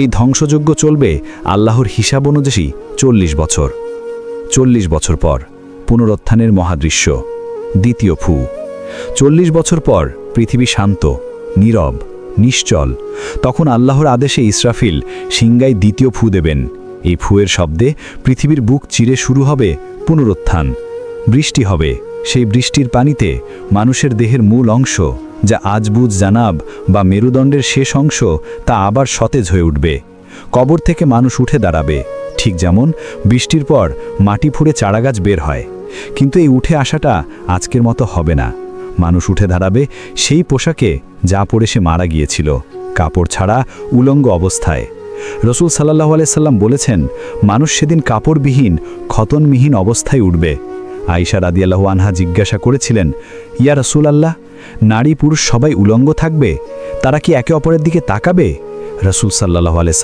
এই ধ্বংসযজ্ঞ চলবে আল্লাহর হিসাব অনুযায়ী চল্লিশ বছর। চল্লিশ বছর পর পুনরুত্থানের মহাদৃশ্য, দ্বিতীয় ফু। চল্লিশ বছর পর পৃথিবী শান্ত, নীরব, নিশ্চল। তখন আল্লাহর আদেশে ইসরাফিল সিংগায় দ্বিতীয় ফু দেবেন। এই ফুয়ের শব্দে পৃথিবীর বুক চিরে শুরু হবে পুনরুত্থান। বৃষ্টি হবে। সেই বৃষ্টির পানিতে মানুষের দেহের মূল অংশ যা আজবুজ জানাব বা মেরুদণ্ডের শেষ অংশ তা আবার সতেজ হয়ে উঠবে। কবর থেকে মানুষ উঠে দাঁড়াবে। ঠিক যেমন বৃষ্টির পর মাটি ফুঁড়ে চারাগাছ বের হয়। কিন্তু এই উঠে আসাটা আজকের মতো হবে না। মানুষ উঠে দাঁড়াবে সেই পোশাকে যা পরে সে মারা গিয়েছিল। কাপড় ছাড়া উলঙ্গ অবস্থায়। রসুল সাল্লাহ আলাইসাল্লাম বলেছেন, মানুষ সেদিন কাপড়বিহীন, খতনবিহীন অবস্থায় উঠবে। আইসা রাদিয়াল্লাহু আনহা জিজ্ঞাসা করেছিলেন, ইয়া রসুল আল্লাহ নারী পুরুষ সবাই উলঙ্গ থাকবে? তারা কি একে অপরের দিকে তাকাবে? রসুল সাল্লাহ